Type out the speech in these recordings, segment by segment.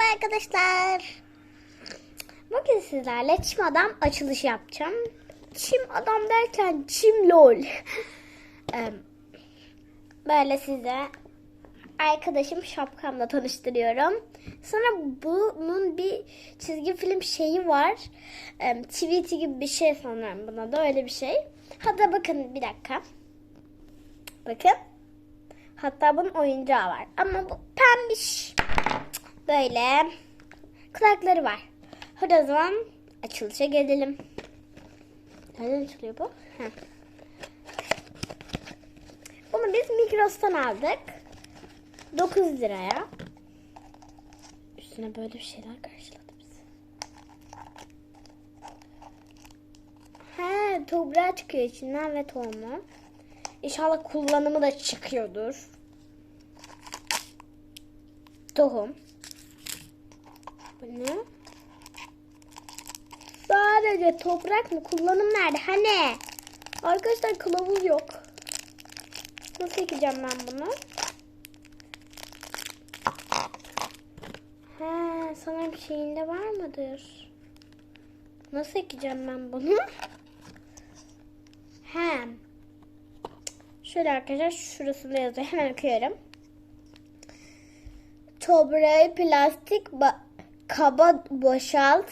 Merhaba arkadaşlar. Bugün sizlerle çim adam açılışı yapacağım. Çim adam derken çim lol. Böyle size arkadaşım şapkamla tanıştırıyorum. Sonra bunun bir çizgi film şeyi var. Tweety gibi bir şey sanırım buna da öyle bir şey. Hatta bakın bir dakika. Bakın. Hatta bunun oyuncağı var. Ama bu pembiş. Böyle kulakları var. Hadi o zaman açılışa gelelim. Nereden açılıyor bu? Heh. Bunu biz Migros'tan aldık. 9 liraya. Üstüne böyle bir şeyler karşıladı bizi. He, toprağı çıkıyor içinden ve tohumu. İnşallah kullanımı da çıkıyordur. Tohum. Bu ne? Sadece toprak mı? Kullanım nerede? Hani? Arkadaşlar kılavuz yok. Nasıl ekeceğim ben bunu? He, sanırım şeyinde var mıdır? Nasıl ekeceğim ben bunu? He. Şöyle arkadaşlar şurasında yazıyor. Hemen okuyorum. Toprağı plastik ba- kaba boşalt.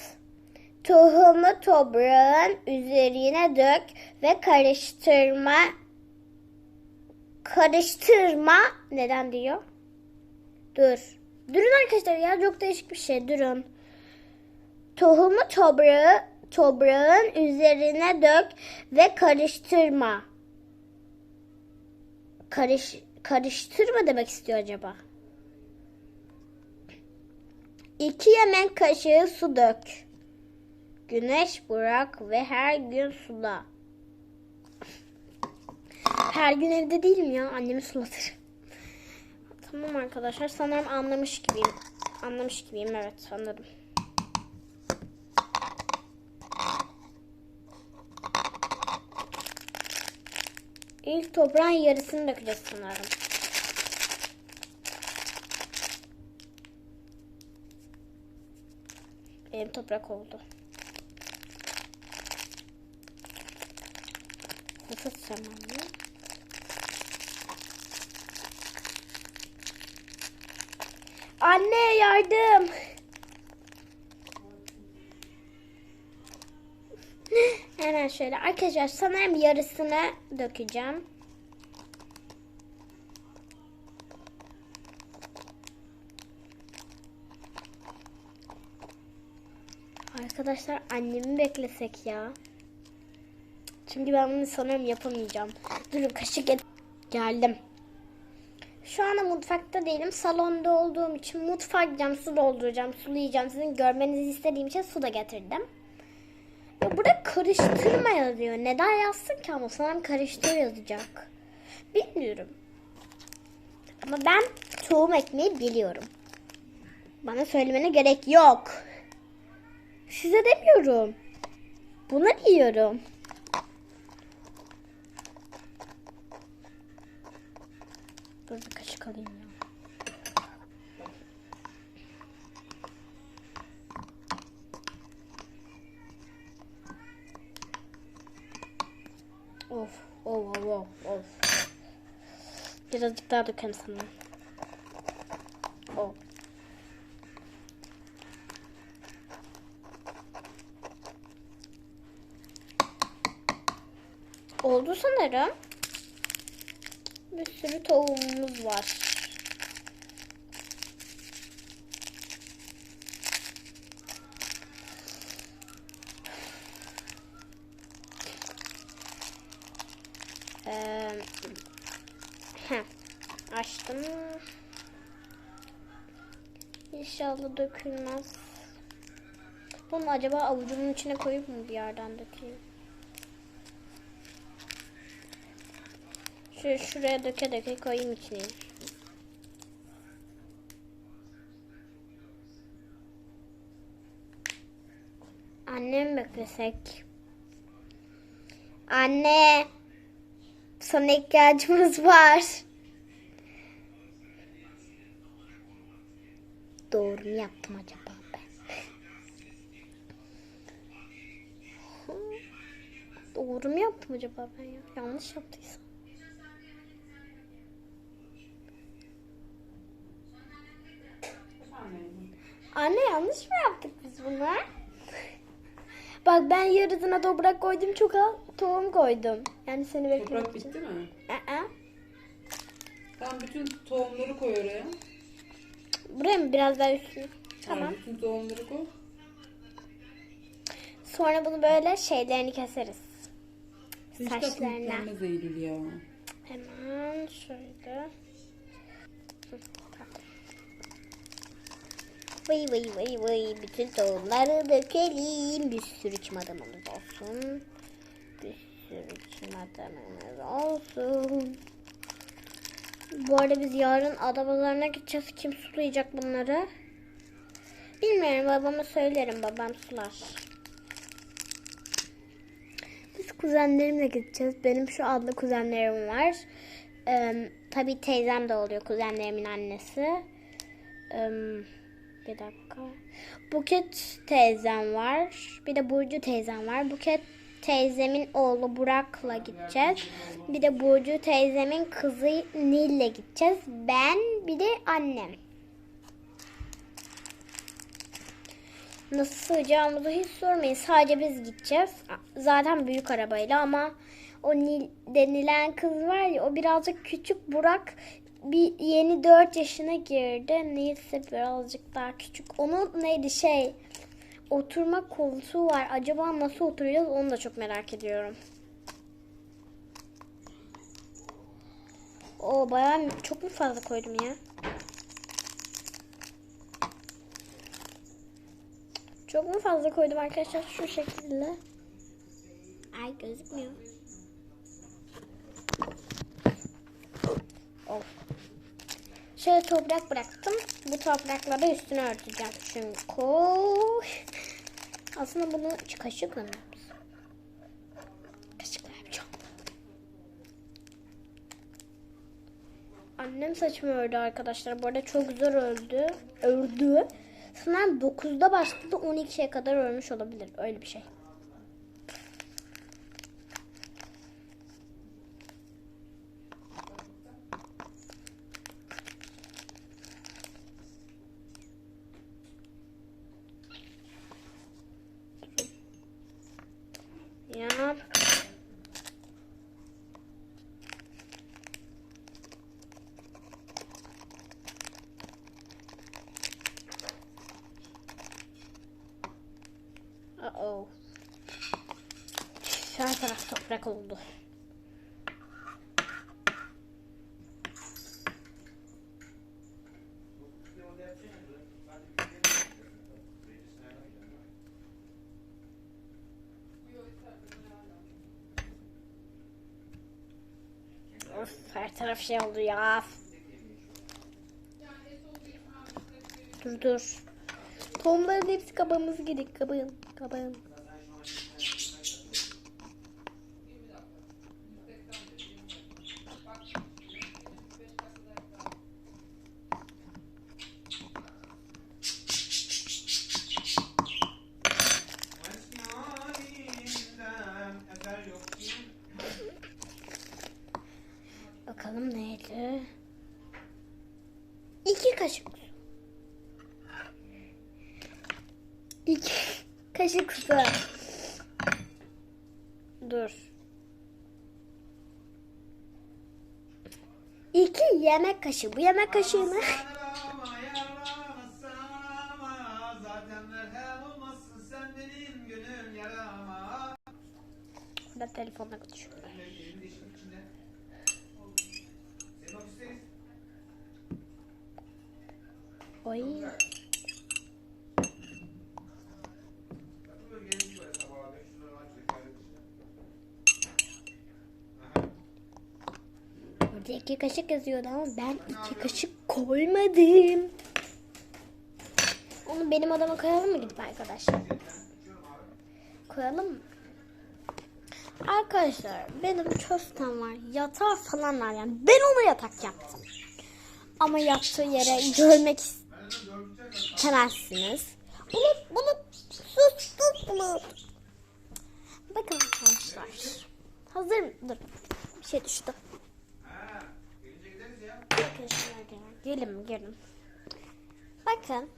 Tohumu toprağın üzerine dök ve karıştırma karıştırma neden diyor? Dur. Durun arkadaşlar ya çok değişik bir şey. Durun. Tohumu toprağı toprağın üzerine dök ve karıştırma. Karış karıştırma demek istiyor acaba? İki yemek kaşığı su dök. Güneş bırak ve her gün sula. Her gün evde değilim ya. Annemi sulatır. Tamam arkadaşlar. Sanırım anlamış gibiyim. Anlamış gibiyim. Evet anladım. İlk toprağın yarısını dökeceğiz sanırım. Benim toprak oldu. Nasıl bunu? Anne yardım. Hemen şöyle arkadaşlar sanırım yarısını dökeceğim. Arkadaşlar annemi beklesek ya. Çünkü ben bunu sanırım yapamayacağım. Durun kaşık get- geldim. Şu anda mutfakta değilim. Salonda olduğum için mutfağa gideceğim, su dolduracağım, sulayacağım. Sizin görmenizi istediğim için su da getirdim. Ya burada karıştırma yazıyor. Neden yazsın ki ama sanırım karıştır yazacak. Bilmiyorum. Ama ben tohum ekmeği biliyorum. Bana söylemene gerek yok. Size demiyorum. Buna diyorum. Dur bir kaşık alayım ya. Of, of, of, of, of. Birazcık daha dökelim sanırım. Of. Oldu sanırım. Bir sürü tavuğumuz var. Açtım. İnşallah dökülmez. Bunu acaba avucumun içine koyup mu bir yerden dökeyim? Şöyle şuraya döke döke koyayım içine. Annem beklesek. Anne. Sana ihtiyacımız var. doğru mu yaptım acaba ben? Doğru mu yaptım acaba ben ya? Yanlış yaptıysam. Anne yanlış mı yaptık biz bunu? Bak ben yarısına toprak koydum çok az tohum koydum. Yani seni beklemek Toprak bitti mi? Aa, Tamam bütün tohumları koy oraya. buraya mı biraz daha üstüne? Tamam. Tamam. bütün tohumları koy. Sonra bunu böyle şeylerini keseriz. Hiç de Saçlarına. yüklenmez Eylül ya. Hemen şöyle. Vay vay vay vay. Bütün tohumları dökelim. Bir sürü çim adamımız olsun. Bir sürü çim adamımız olsun. Bu arada biz yarın adabalarına gideceğiz. Kim sulayacak bunları? Bilmiyorum babama söylerim. Babam sular. Biz kuzenlerimle gideceğiz. Benim şu adlı kuzenlerim var. Ee, tabii teyzem de oluyor kuzenlerimin annesi. Ee, bir dakika. Buket teyzem var. Bir de Burcu teyzem var. Buket teyzemin oğlu Burak'la gideceğiz. Bir de Burcu teyzemin kızı Nil'le gideceğiz. Ben bir de annem. Nasıl sığacağımızı hiç sormayın. Sadece biz gideceğiz. Zaten büyük arabayla ama o Nil denilen kız var ya o birazcık küçük. Burak bir 4 yaşına girdi. Nil ise birazcık daha küçük. Onun neydi şey oturma koltuğu var. Acaba nasıl oturacağız onu da çok merak ediyorum. O bayağı çok mu fazla koydum ya? Çok mu fazla koydum arkadaşlar şu şekilde? Ay gözükmüyor. Of. Şöyle toprak bıraktım. Bu toprakları üstüne örteceğim çünkü. Aslında bunu kaşıkla mı? Kaşıkla yapacağım. Annem saçımı ördü arkadaşlar. Bu arada çok zor ördü. Ördü. Sanırım 9'da başladı 12'ye kadar örmüş olabilir. Öyle bir şey. Ya. Uh-oh. Her taraf toprak oldu. Of, taraf şey oldu ya. Dur dur. Tohumların hepsi kabağımız gidik. Kabağın, kabağın. Kaşık su. Dur. İki yemek kaşığı. Bu yemek kaşığını Yarama, yarama, sarama. Zaten merhem iki kaşık yazıyordu ama ben iki kaşık koymadım. Onu benim odama koyalım mı gidip arkadaşlar? Koyalım mı? Arkadaşlar benim köftem var. Yatağı falan var yani. Ben ona yatak yaptım. Ama yattığı yere görmek istedim. Ben de dördüncü Temezsiniz. Bulut, bulut, sus, sus, bulut. Bakın arkadaşlar. Hazır mı? Dur. Bir şey düştü. Gelin. Gelin. Bakın.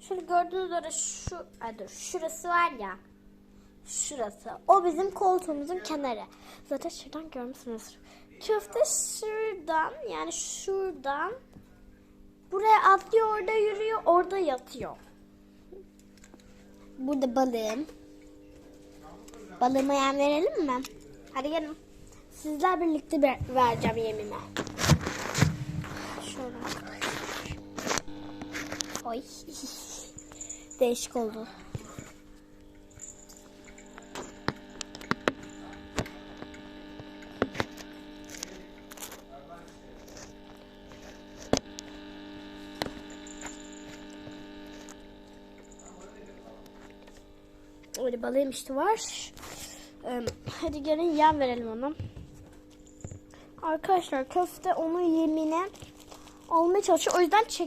Şöyle gördüğünüz üzere şu, ay dur, şurası var ya. Şurası. O bizim koltuğumuzun kenarı. Zaten şuradan görmüşsünüz. Köfte şuradan yani şuradan buraya atlıyor orada yürüyor orada yatıyor. Burada balığım. Balığıma yem verelim mi? Hadi gelin. Sizler birlikte ver- vereceğim yemimi. Şöyle. Oy. Değişik oldu. Öyle balığım işte var. Hadi gelin yem verelim ona. Arkadaşlar köfte onun yemine almaya çalışıyor. O yüzden çek